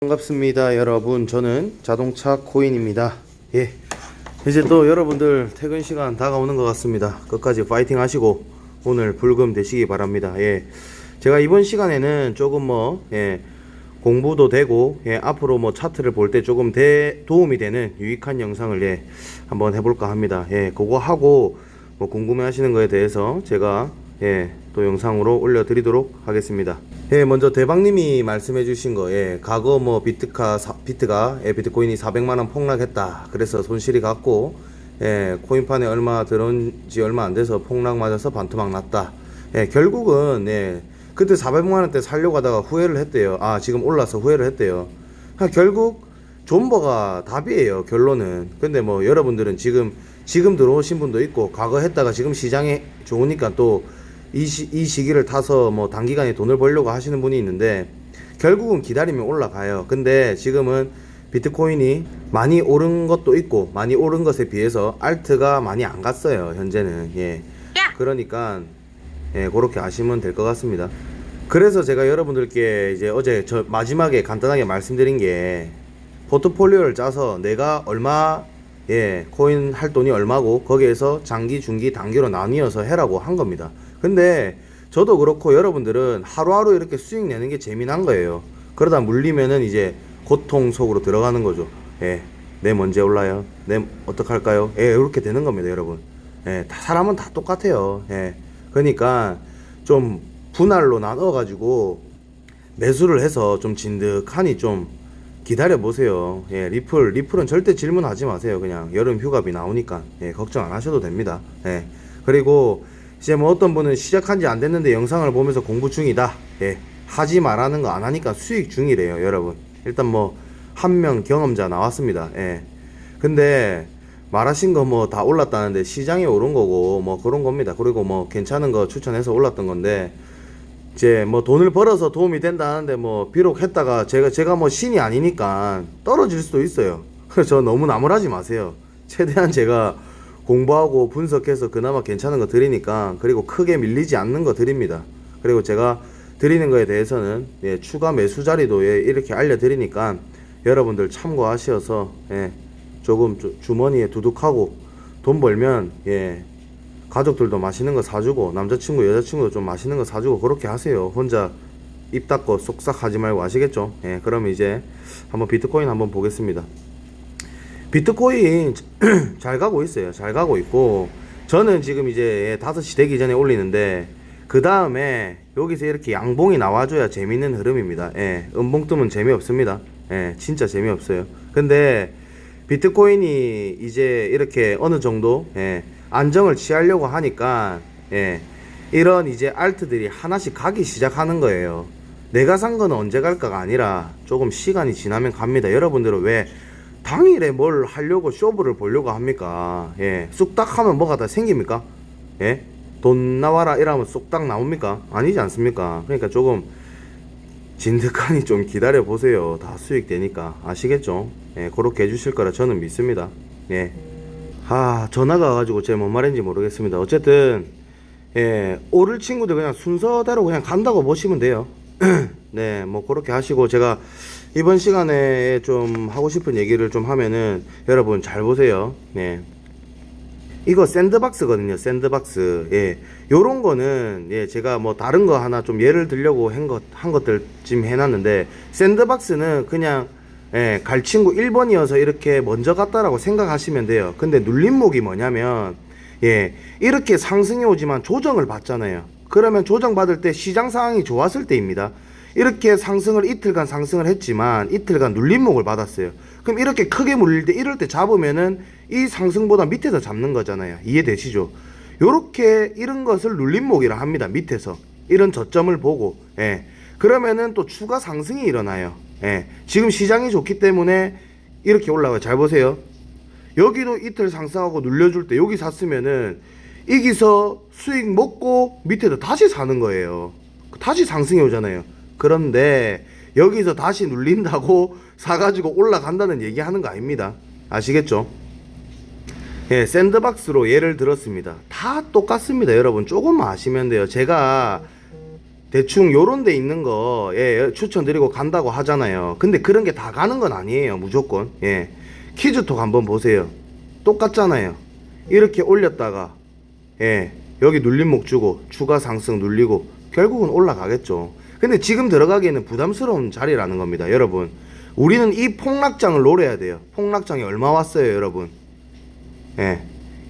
반갑습니다 여러분. 저는 자동차 코인입니다. 예. 이제 또 여러분들 퇴근 시간 다가오는 것 같습니다. 끝까지 파이팅 하시고 오늘 불금 되시기 바랍니다. 예. 제가 이번 시간에는 조금 뭐 예, 공부도 되고 예, 앞으로 뭐 차트를 볼 때 조금 대, 도움이 되는 유익한 영상을 예, 한번 해볼까 합니다. 예 그거 하고 뭐 궁금해 하시는 거에 대해서 제가 예, 또 영상으로 올려 드리도록 하겠습니다. 예, 먼저 대박님이 말씀해 주신 거, 예, 과거 뭐 비트카, 사- 비트가, 예, 비트코인이 400만원 폭락했다. 그래서 손실이 갔고, 예, 코인판에 얼마 들어온 지 얼마 안 돼서 폭락 맞아서 반토막 났다. 예, 결국은, 예, 그때 400만원 때 살려고 하다가 후회를 했대요. 아, 지금 올라서 후회를 했대요. 아, 결국, 존버가 답이에요 결론은 근데 뭐 여러분들은 지금 지금 들어오신 분도 있고 과거 했다가 지금 시장에 좋으니까 또 이이 시기를 타서 뭐 단기간에 돈을 벌려고 하시는 분이 있는데 결국은 기다리면 올라가요. 근데 지금은 비트코인이 많이 오른 것도 있고 많이 오른 것에 비해서 알트가 많이 안 갔어요 현재는. 예. 그러니까 예 그렇게 아시면 될 것 같습니다. 그래서 제가 여러분들께 이제 어제 저 마지막에 간단하게 말씀드린 게 포트폴리오를 짜서 내가 얼마 예 코인 할 돈이 얼마고 거기에서 장기 중기 단기로 나뉘어서 해라고 한 겁니다 근데 저도 그렇고 여러분들은 하루하루 이렇게 수익 내는 게 재미난 거예요 그러다 물리면은 이제 고통 속으로 들어가는 거죠 예내 언제 올라요 내 어떡할까요 예 이렇게 되는 겁니다 여러분 예 다- 사람은 다 똑같아요 예 그러니까 좀 분할로 나눠 가지고 매수를 해서 좀 진득하니 좀 기다려 보세요. 예, 리플 리플은 절대 질문하지 마세요. 그냥 여름 휴가비 나오니까 예, 걱정 안 하셔도 됩니다. 예. 그리고 이제 뭐 어떤 분은 시작한 지 안 됐는데 영상을 보면서 공부 중이다. 예. 하지 말라는 거 안 하니까 수익 중이래요, 여러분. 일단 뭐 한 명 경험자 나왔습니다. 예. 근데 말하신 거 뭐 다 올랐다는데 시장에 오른 거고 뭐 그런 겁니다. 그리고 뭐 괜찮은 거 추천해서 올랐던 건데 이제 뭐 돈을 벌어서 도움이 된다는데 뭐 비록 했다가 제가 제가 뭐 신이 아니니까 떨어질 수도 있어요. 그래서 저 너무 나무라지 마세요. 최대한 제가 공부하고 분석해서 그나마 괜찮은 거 드리니까 그리고 크게 밀리지 않는 거 드립니다. 그리고 제가 드리는 거에 대해서는 예, 추가 매수 자리도 예, 이렇게 알려드리니까 여러분들 참고하셔서 예, 조금 주- 주머니에 두둑하고 돈 벌면 예, 가족들도 맛있는 거 사주고 남자친구 여자친구도 좀 맛있는 거 사주고 그렇게 하세요. 혼자 입 닫고 쏙싹 하지 말고 아시겠죠? 예 그럼 이제 한번 비트코인 한번 보겠습니다 비트코인 잘 가고 있어요 잘 가고 있고 저는 지금 이제 5시 되기 전에 올리는데 그 다음에 여기서 이렇게 양봉이 나와줘야 재밌는 흐름입니다 예 음봉 뜨면 재미없습니다 예 진짜 재미없어요 근데 비트코인이 이제 이렇게 어느 정도 예, 안정을 취하려고 하니까 예, 이런 이제 알트들이 하나씩 가기 시작하는 거예요. 내가 산 거는 언제 갈까가 아니라 조금 시간이 지나면 갑니다. 여러분들은 왜 당일에 뭘 하려고 쇼부를 보려고 합니까? 예, 쑥딱 하면 뭐가 다 생깁니까? 예? 돈 나와라 이러면 쑥딱 나옵니까? 아니지 않습니까? 그러니까 조금 진득하니 좀 기다려 보세요. 다 수익 되니까 아시겠죠? 예, 그렇게 해주실 거라 저는 믿습니다. 예. 아 전화가 와가지고 제가 뭔 말인지 모르겠습니다. 어쨌든 예 오를 친구들 그냥 순서대로 그냥 간다고 보시면 돼요. 네, 뭐 그렇게 하시고 제가 이번 시간에 좀 하고 싶은 얘기를 좀 하면은 여러분 잘 보세요. 네. 이거 샌드박스거든요. 샌드박스. 예. 요런 거는 예, 제가 뭐 다른 거 하나 좀 예를 들려고 한 것, 한 것들 지금 해 놨는데 샌드박스는 그냥 예, 갈 친구 1번이어서 이렇게 먼저 갔다라고 생각하시면 돼요. 근데 눌림목이 뭐냐면 예, 이렇게 상승이 오지만 조정을 받잖아요. 그러면 조정 받을 때 시장 상황이 좋았을 때입니다. 이렇게 상승을 이틀간 상승을 했지만 이틀간 눌림목을 받았어요. 그럼 이렇게 크게 물릴 때 이럴 때 잡으면은 이 상승보다 밑에서 잡는 거잖아요. 이해되시죠? 요렇게 이런 것을 눌림목이라 합니다. 밑에서 이런 저점을 보고 예. 그러면은 또 추가 상승이 일어나요. 예. 지금 시장이 좋기 때문에 이렇게 올라가요. 잘 보세요. 여기도 이틀 상승하고 눌려줄 때 여기 샀으면은 여기서 수익 먹고 밑에도 다시 사는 거예요. 다시 상승이 오잖아요. 그런데 여기서 다시 눌린다고 사가지고 올라간다는 얘기 하는 거 아닙니다. 아시겠죠? 예, 샌드박스로 예를 들었습니다. 다 똑같습니다, 여러분. 조금만 아시면 돼요. 제가 대충 요런 데 있는 거, 예, 추천드리고 간다고 하잖아요. 근데 그런 게 다 가는 건 아니에요, 무조건. 예. 키즈톡 한번 보세요. 똑같잖아요. 이렇게 올렸다가, 예, 여기 눌림목 주고, 추가 상승 눌리고, 결국은 올라가겠죠. 근데 지금 들어가기에는 부담스러운 자리라는 겁니다, 여러분. 우리는 이 폭락장을 노려야 돼요. 폭락장이 얼마 왔어요, 여러분? 예.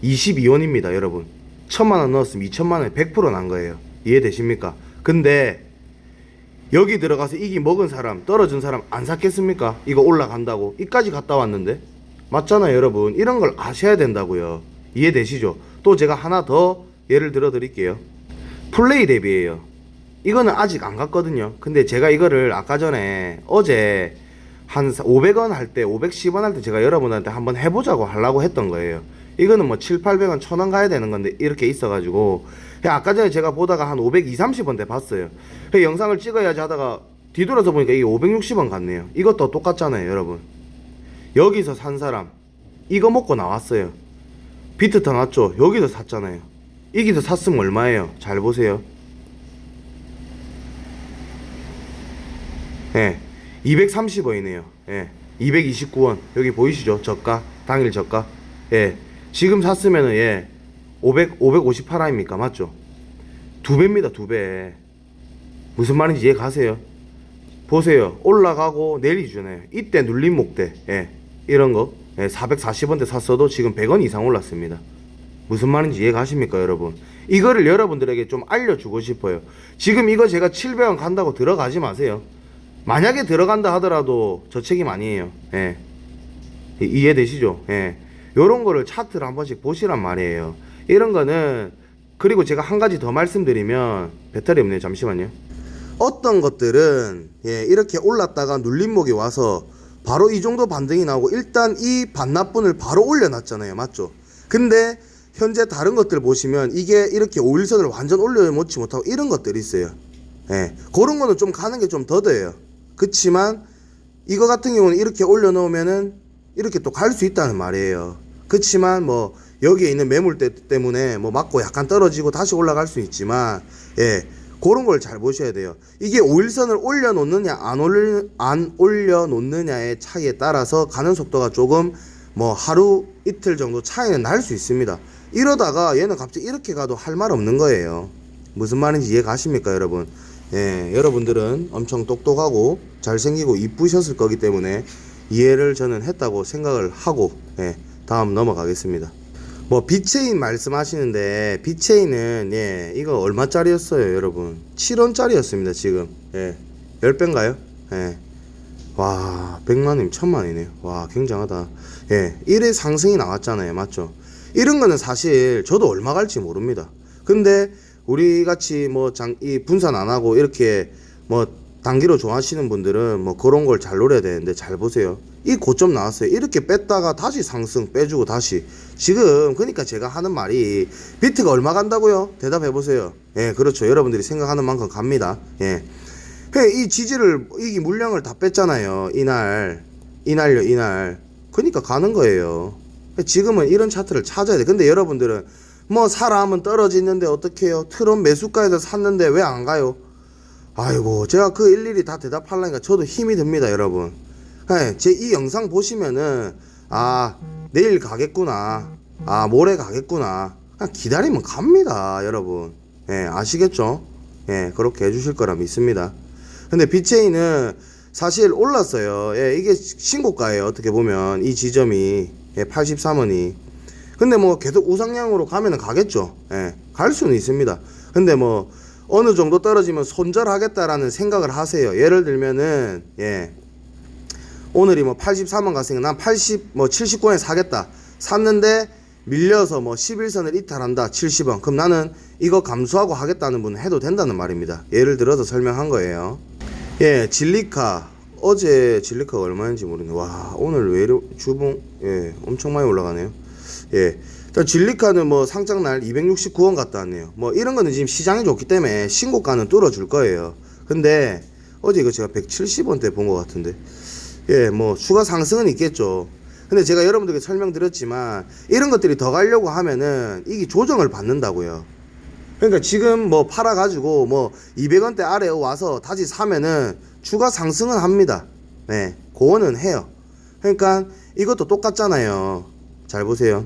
22원입니다, 여러분. 천만 원 넣었으면 2천만 원에 100%난 거예요. 이해되십니까? 근데 여기 들어가서 이기 먹은 사람, 떨어진 사람 안 샀겠습니까? 이거 올라간다고. 이까지 갔다 왔는데. 맞잖아요, 여러분. 이런 걸 아셔야 된다고요. 이해되시죠? 또 제가 하나 더 예를 들어 드릴게요. 플레이 대비예요. 이거는 아직 안 갔거든요. 근데 제가 이거를 아까 전에 어제 한 500원 할 때, 510원 할 때 제가 여러분한테 한번 해보자고 하려고 했던 거예요. 이거는 뭐 7, 800원, 1000원 가야 되는 건데 이렇게 있어가지고 아까 전에 제가 보다가 한 520, 30원 대 봤어요. 그 영상을 찍어야지 하다가 뒤돌아서 보니까 이게 560원 같네요. 이것도 똑같잖아요, 여러분. 여기서 산 사람 이거 먹고 나왔어요. 비트 더 났죠? 여기서 샀잖아요. 여기서 샀으면 얼마예요? 잘 보세요. 예. 230원이네요. 예. 229원. 여기 보이시죠? 저가. 당일 저가. 예. 지금 샀으면은 예. 500 558원입니까? 맞죠? 두 배입니다. 두 배. 무슨 말인지 이해 가세요? 보세요. 올라가고 내리주네요. 이때 눌림 목대. 예. 이런 거. 예. 440원대 샀어도 지금 100원 이상 올랐습니다. 무슨 말인지 이해 가십니까, 여러분? 이거를 여러분들에게 좀 알려주고 싶어요. 지금 이거 제가 700원 간다고 들어가지 마세요. 만약에 들어간다 하더라도 저 책임 아니에요. 예. 이- 이해되시죠? 예. 요런 거를 차트를 한 번씩 보시란 말이에요. 이런 거는 그리고 제가 한 가지 더 말씀드리면 배터리 없네요. 잠시만요. 어떤 것들은 예, 이렇게 올랐다가 눌림목이 와서 바로 이 정도 반등이 나오고 일단 이 반납분을 바로 올려놨잖아요. 맞죠? 근데 현재 다른 것들 보시면 이게 이렇게 5일선을 완전 올려놓지 못하고 이런 것들이 있어요. 예, 그런 거는 좀 가는 게 좀 더뎌요. 그치만 이거 같은 경우는 이렇게 올려놓으면은 이렇게 또 갈 수 있다는 말이에요. 그치만 뭐 여기에 있는 매물대 때문에 뭐 맞고 약간 떨어지고 다시 올라갈 수 있지만 예 그런 걸 잘 보셔야 돼요. 이게 5일선을 올려놓느냐 안 올려 안 올려놓느냐의 차이에 따라서 가는 속도가 조금 뭐 하루 이틀 정도 차이는 날 수 있습니다. 이러다가 얘는 갑자기 이렇게 가도 할 말 없는 거예요. 무슨 말인지 이해 가십니까, 여러분? 예, 여러분들은 엄청 똑똑하고 잘생기고 이쁘셨을 거기 때문에 이해를 저는 했다고 생각을 하고, 예, 다음 넘어가겠습니다. 뭐, 비체인 말씀하시는데, 비체인은, 예, 이거 얼마짜리였어요, 여러분? 7원짜리였습니다, 지금. 예, 10배인가요? 예. 와, 100만원, 1000만원이네요. 와, 굉장하다. 예, 1회 상승이 나왔잖아요. 맞죠? 이런 거는 사실 저도 얼마 갈지 모릅니다. 근데 우리 같이 뭐 장, 이 분산 안 하고 이렇게 뭐 단기로 좋아하시는 분들은 뭐 그런 걸 잘 노려야 되는데 잘 보세요. 이 고점 나왔어요. 이렇게 뺐다가 다시 상승 빼주고 다시. 지금 그러니까 제가 하는 말이 비트가 얼마 간다고요? 대답해 보세요. 예, 그렇죠. 여러분들이 생각하는 만큼 갑니다. 예. 그이 지지를 이 물량을 다 뺐잖아요. 이날 이날요 이날. 그러니까 가는 거예요. 지금은 이런 차트를 찾아야 돼. 근데 여러분들은 뭐 사람은 떨어지는데 어떻게요? 트럼 매수가에서 샀는데 왜 안 가요? 아이고 제가 그 일일이 다 대답하려니까 저도 힘이 듭니다, 여러분. 제 이 영상 보시면은 아 내일 가겠구나, 아 모레 가겠구나. 그냥 기다리면 갑니다, 여러분. 예, 아시겠죠? 예, 그렇게 해주실 거라 믿습니다. 근데 비체인은 사실 올랐어요. 예, 이게 신고가예요. 어떻게 보면 이 지점이 예, 83원이. 근데 뭐 계속 우상향으로 가면은 가겠죠. 예, 갈 수는 있습니다. 근데 뭐 어느 정도 떨어지면 손절하겠다라는 생각을 하세요. 예를 들면은 예. 오늘이 뭐 83원 갔으니까 난 80, 뭐 79원에 사겠다. 샀는데 밀려서 뭐 11선을 이탈한다. 70원. 그럼 나는 이거 감수하고 하겠다는 분은 해도 된다는 말입니다. 예를 들어서 설명한 거예요. 예, 진리카. 어제 진리카가 얼마인지 모르겠네. 와, 오늘 왜 이렇게 주봉, 예, 엄청 많이 올라가네요. 예. 일단 진리카는 뭐 상장날 269원 갔다 왔네요. 뭐 이런 거는 지금 시장이 좋기 때문에 신고가는 뚫어줄 거예요. 근데 어제 이거 제가 170원대 본 것 같은데. 예, 뭐 추가 상승은 있겠죠. 근데 제가 여러분들께 설명드렸지만 이런 것들이 더 가려고 하면은 이게 조정을 받는다고요. 그러니까 지금 뭐 팔아가지고 뭐 200원대 아래 와서 다시 사면은 추가 상승은 합니다. 네, 그거는 해요. 그러니까 이것도 똑같잖아요. 잘 보세요.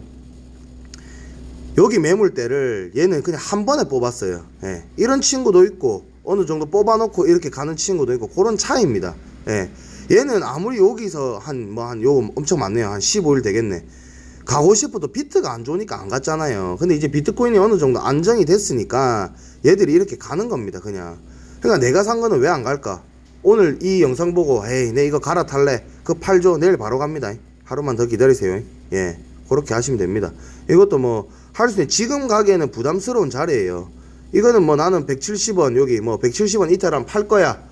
여기 매물대를 얘는 그냥 한 번에 뽑았어요. 예. 이런 친구도 있고 어느 정도 뽑아놓고 이렇게 가는 친구도 있고 그런 차이입니다. 예. 얘는 아무리 여기서 한 뭐 한 요 엄청 많네요. 한 15일 되겠네. 가고 싶어도 비트가 안 좋으니까 안 갔잖아요. 근데 이제 비트코인이 어느 정도 안정이 됐으니까 얘들이 이렇게 가는 겁니다. 그냥. 그러니까 내가 산 거는 왜 안 갈까? 오늘 이 영상 보고 에이 내 이거 갈아탈래. 그 팔죠. 내일 바로 갑니다. 하루만 더 기다리세요. 예. 그렇게 하시면 됩니다. 이것도 뭐 할수 있는 지금 가기에는 부담스러운 자리예요. 이거는 뭐 나는 170원 여기 뭐 170원 이탈하면 팔 거야.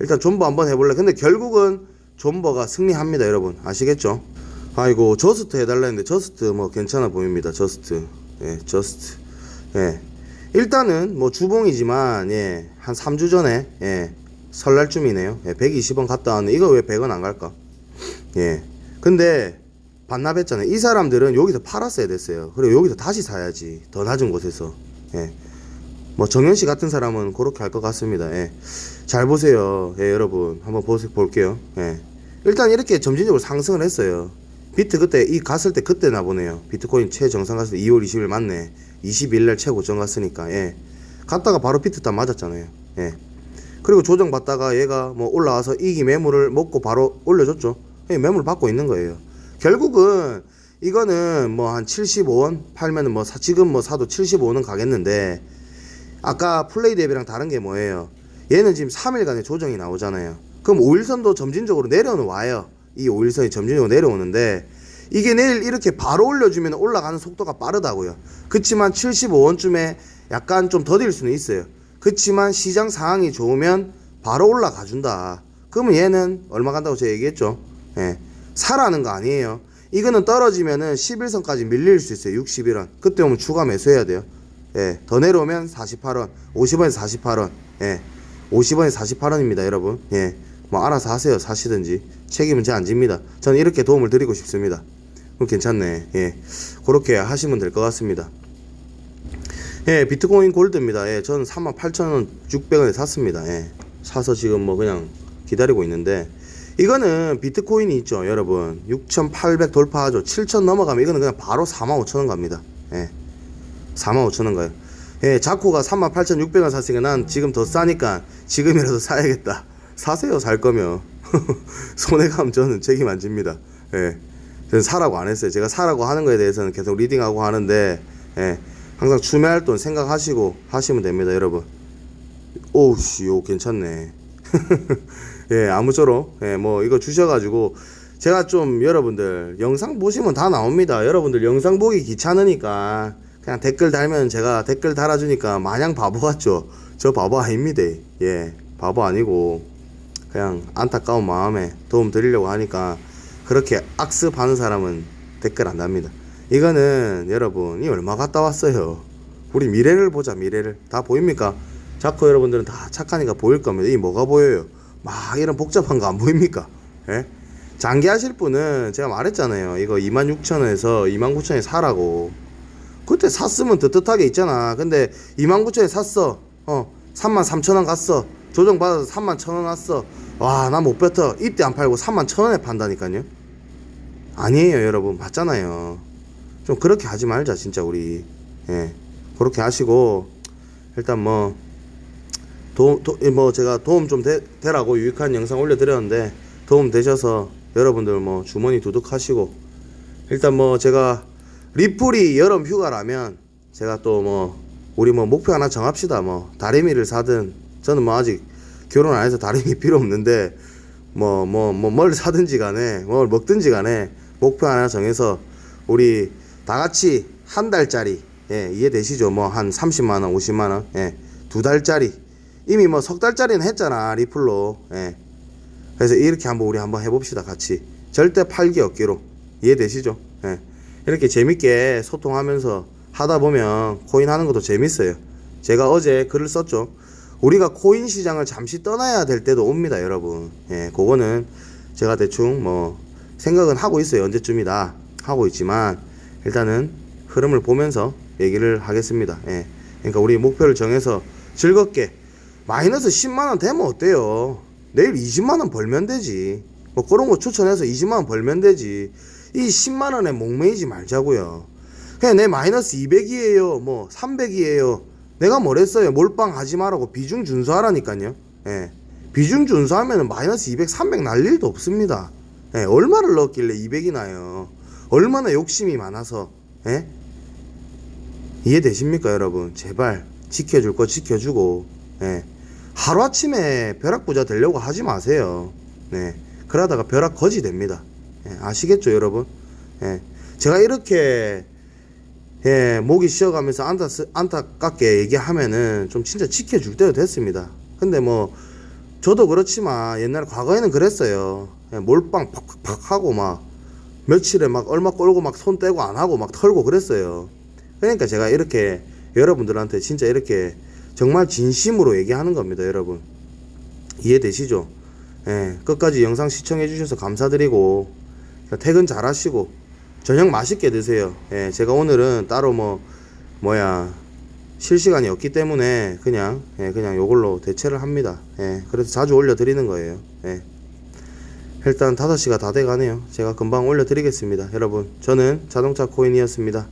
일단 존버 한번 해볼래. 근데 결국은 존버가 승리합니다, 여러분. 아시겠죠? 아이고 저스트 해달라 했는데 저스트 뭐 괜찮아 보입니다. 저스트. 예, 저스트. 예. 일단은 뭐 주봉이지만 예, 한 3주 전에 예, 설날쯤이네요. 예, 120원 갔다 왔는데 이거 왜 100원 안 갈까? 예. 근데 반납했잖아요. 이 사람들은 여기서 팔았어야 됐어요. 그리고 여기서 다시 사야지. 더 낮은 곳에서. 예. 뭐 정현 씨 같은 사람은 그렇게 할 것 같습니다. 예. 잘 보세요. 예, 여러분. 한번 보세 볼게요. 예. 일단 이렇게 점진적으로 상승을 했어요. 비트 그때 이 갔을 때 그때 나 보네요. 비트코인 최정상 갔을 때 2월 20일 맞네. 20일 날 최고점 갔으니까. 예. 갔다가 바로 비트 딱 맞았잖아요. 예. 그리고 조정 받다가 얘가 뭐 올라와서 이기 매물을 먹고 바로 올려줬죠. 예, 매물 받고 있는 거예요. 결국은 이거는 뭐 한 75원 팔면은 뭐 사, 지금 뭐 사도 75원은 가겠는데 아까 플레이 랩이랑 다른 게 뭐예요? 얘는 지금 3일간의 조정이 나오잖아요. 그럼 5일선도 점진적으로 내려는 와요. 이 5일선이 점진적으로 내려오는데 이게 내일 이렇게 바로 올려주면 올라가는 속도가 빠르다고요. 그치만 75원쯤에 약간 좀 더딜 수는 있어요. 그치만 시장 상황이 좋으면 바로 올라가 준다. 그러면 얘는 얼마 간다고 제가 얘기했죠. 예. 사라는 거 아니에요. 이거는 떨어지면은 11선까지 밀릴 수 있어요. 61원. 그때 오면 추가 매수해야 돼요. 예. 더 내려오면 48원. 50원에서 48원. 예. 50원에서 48원입니다, 여러분. 예. 뭐 알아서 하세요. 사시든지. 책임은 제 안 집니다. 저는 이렇게 도움을 드리고 싶습니다. 그럼 괜찮네. 예. 그렇게 하시면 될 것 같습니다. 예, 비트코인 골드입니다. 예, 저는 38,600원에 샀습니다. 예. 사서 지금 뭐 그냥 기다리고 있는데 이거는 비트코인이 있죠, 여러분. 6,800 돌파하죠. 7,000 넘어가면 이거는 그냥 바로 45,000원 갑니다. 예. 45,000원 가요. 예, 자코가 38,600원 샀으니까 난 지금 더 싸니까 지금이라도 사야겠다. 사세요, 살 거면. 손해감 저는 책임 안 집니다. 예. 저는 사라고 안 했어요. 제가 사라고 하는 거에 대해서는 계속 리딩하고 하는데, 예. 항상 추매할 돈 생각하시고 하시면 됩니다, 여러분. 오우씨, 요 괜찮네. 예, 아무쪼록, 예, 뭐, 이거 주셔가지고, 제가 좀 여러분들, 영상 보시면 다 나옵니다. 여러분들 영상 보기 귀찮으니까, 그냥 댓글 달면 제가 댓글 달아주니까 마냥 바보 같죠? 저 바보 아닙니다. 예, 바보 아니고, 그냥 안타까운 마음에 도움 드리려고 하니까, 그렇게 악습하는 사람은 댓글 안 답니다. 이거는 여러분, 이 얼마 갔다 왔어요? 우리 미래를 보자, 미래를. 다 보입니까? 자꾸 여러분들은 다 착하니까 보일 겁니다. 이 뭐가 보여요? 막 이런 복잡한 거 안 보입니까? 예? 장기 하실 분은 제가 말했잖아요. 이거 26,000원에서 29,000원에 사라고. 그때 샀으면 뜨뜻하게 있잖아. 근데 29,000원에 샀어. 어, 33,000원 갔어. 조정 받아서 31,000원 왔어. 와, 나 못 뱉어. 이때 안 팔고 31,000원에 판다니까요. 아니에요, 여러분. 맞잖아요. 좀 그렇게 하지 말자, 진짜 우리. 예. 그렇게 하시고 일단 뭐 도움 도, 뭐 제가 도움 좀 되, 되라고 유익한 영상 올려드렸는데 도움 되셔서 여러분들 뭐 주머니 두둑하시고 일단 뭐 제가 리플이 여름 휴가라면 제가 또 뭐 우리 뭐 목표 하나 정합시다. 뭐 다리미를 사든 저는 뭐 아직 결혼 안 해서 다리미 필요 없는데 뭐 뭐 뭐 뭘 사든지 간에 뭘 먹든지 간에 목표 하나 정해서 우리 다 같이 한 달짜리 예 이해되시죠? 뭐 한 30만 원 50만 원 예두 달짜리 이미 뭐 석 달짜리는 했잖아 리플로. 예. 그래서 이렇게 한번 우리 한번 해봅시다 같이. 절대 팔기 없기로. 이해되시죠? 예. 이렇게 재밌게 소통하면서 하다 보면 코인 하는 것도 재밌어요. 제가 어제 글을 썼죠. 우리가 코인 시장을 잠시 떠나야 될 때도 옵니다 여러분. 예 그거는 제가 대충 뭐 생각은 하고 있어요. 언제쯤이다 하고 있지만 일단은 흐름을 보면서 얘기를 하겠습니다. 예. 그러니까 우리 목표를 정해서 즐겁게 마이너스 10만 원 되면 어때요? 내일 20만 원 벌면 되지. 뭐 그런 거 추천해서 20만 원 벌면 되지. 이 10만 원에 목매이지 말자고요. 그냥 내 마이너스 200이에요. 뭐 300이에요. 내가 뭐랬어요? 몰빵 하지 말라고 비중 준수하라니까요. 예. 비중 준수하면 마이너스 200, 300 날 일도 없습니다. 예. 얼마를 넣었길래 200이 나요? 얼마나 욕심이 많아서. 예? 이해되십니까, 여러분? 제발 지켜줄 거 지켜주고, 예. 하루아침에 벼락부자 되려고 하지 마세요. 네. 그러다가 벼락 거지 됩니다. 예, 아시겠죠, 여러분? 예. 제가 이렇게, 예, 목이 쉬어가면서 안타, 안타깝게 얘기하면은 좀 진짜 지켜줄 때도 됐습니다. 근데 뭐, 저도 그렇지만 옛날 과거에는 그랬어요. 예, 몰빵 팍팍팍 하고 막, 며칠에 막 얼마 끌고 막 손 떼고 안 하고 막 털고 그랬어요. 그러니까 제가 이렇게 여러분들한테 진짜 이렇게 정말 진심으로 얘기하는 겁니다, 여러분. 이해되시죠? 예, 끝까지 영상 시청해 주셔서 감사드리고 퇴근 잘 하시고 저녁 맛있게 드세요. 예, 제가 오늘은 따로 뭐 뭐야 실시간이 없기 때문에 그냥 예, 그냥 요걸로 대체를 합니다. 예, 그래서 자주 올려 드리는 거예요. 예. 일단 5시가 다 돼 가네요. 제가 금방 올려 드리겠습니다. 여러분, 저는 자동차 코인이었습니다.